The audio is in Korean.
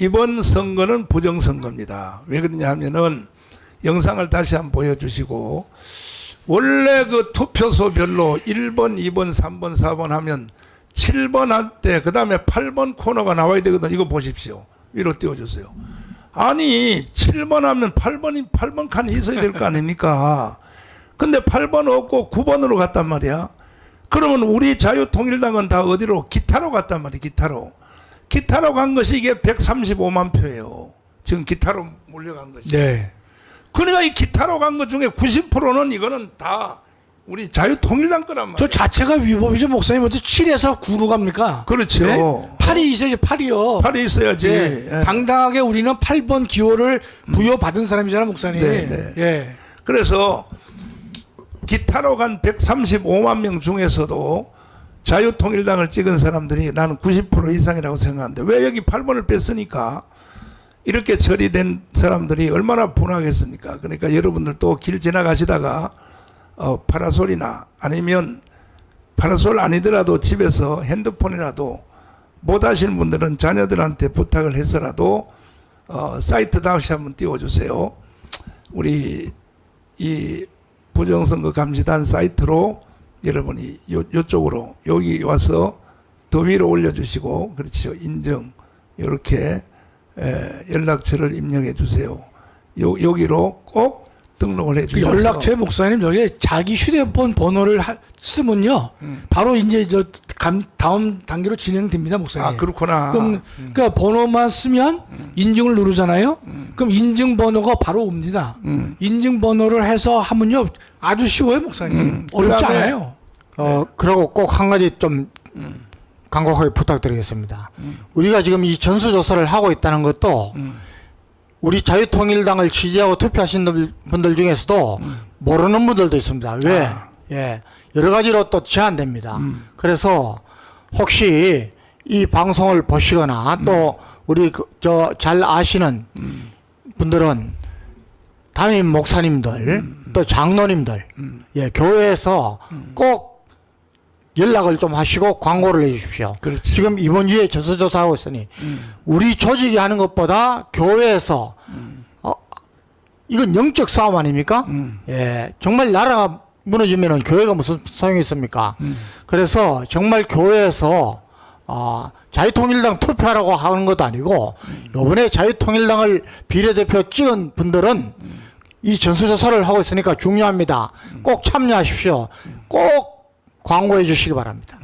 이번 선거는 부정선거입니다. 왜 그러냐 하면은 영상을 다시 한번 보여주시고 원래 그 투표소별로 1번, 2번, 3번, 4번 하면 7번 한때 그 다음에 8번 코너가 나와야 되거든. 이거 보십시오. 위로 띄워주세요. 아니 7번 하면 8번이 8번 칸이 있어야 될 거 아닙니까? 근데 8번 없고 9번으로 갔단 말이야. 그러면 우리 자유통일당은 다 어디로 기타로 갔단 말이야. 기타로. 기타로 간 것이 이게 135만 표예요. 지금 기타로 몰려간 것이. 네. 그러니까 이 기타로 간 것 중에 90%는 이거는 다 우리 자유통일당 거란 말이야. 저 자체가 위법이죠, 목사님. 어떻게 7에서 9로 갑니까? 그렇죠. 네? 8이 있어야지, 8이요. 팔이 있어야지. 네. 예. 당당하게 우리는 8번 기호를 부여받은 사람이잖아, 목사님. 네, 네. 예. 그래서 기타로 간 135만 명 중에서도 자유통일당을 찍은 사람들이 나는 90% 이상이라고 생각하는데 왜 여기 8번을 뺐으니까 이렇게 처리된 사람들이 얼마나 분하겠습니까? 그러니까 여러분들 또 길 지나가시다가 어, 파라솔이나 아니면 파라솔 아니더라도 집에서 핸드폰이라도 못 하시는 분들은 자녀들한테 부탁을 해서라도 어, 사이트 다시 한번 띄워주세요. 우리 이 부정선거 감시단 사이트로 여러분이 요, 요쪽으로 여기 와서 더 위로 올려주시고 그렇죠 인증 이렇게 연락처를 입력해 주세요. 요, 여기로 꼭 등록을 해그 주셔서 연락처에 목사님 저기 자기 휴대폰 번호를 하- 쓰면요. 음. 바로 이제 저 감, 다음 단계로 진행됩니다, 목사님. 아 그렇구나. 그럼 그러니까 번호만 쓰면 인증을 누르잖아요. 그럼 인증 번호가 바로 옵니다. 음. 인증 번호를 해서 하면요 아주 쉬워요, 목사님. 음. 어렵지 그다음에 않아요. 어, 그리고 꼭 한 가지 좀 간곡하게 부탁드리겠습니다. 우리가 지금 이 전수조사를 하고 있다는 것도 음. 우리 자유통일당을 지지하고 투표하신 분- 분들 중에서도 모르는 분들도 있습니다. 왜? 아. 예. 여러 가지로 또 제한됩니다. 음. 그래서 혹시 이 방송을 보시거나 또 우리 저잘 아시는 분들은 담임 목사님들 또 장로님들 예 교회에서 꼭 연락을 좀 하시고 광고를 해주십시오. 그렇죠. 지금 이번 주에 전수조사하고 있으니 음. 우리 조직이 하는 것보다 교회에서 어, 이건 영적 싸움 아닙니까? 음. 예, 정말 나라가 무너지면은 교회가 무슨 소용이 있습니까? 음. 그래서 정말 교회에서 어, 자유통일당 투표하라고 하는 것도 아니고 이번에 자유통일당을 비례대표 찍은 분들은 이 전수조사를 하고 있으니까 중요합니다. 꼭 참여하십시오. 꼭 광고해 주시기 바랍니다.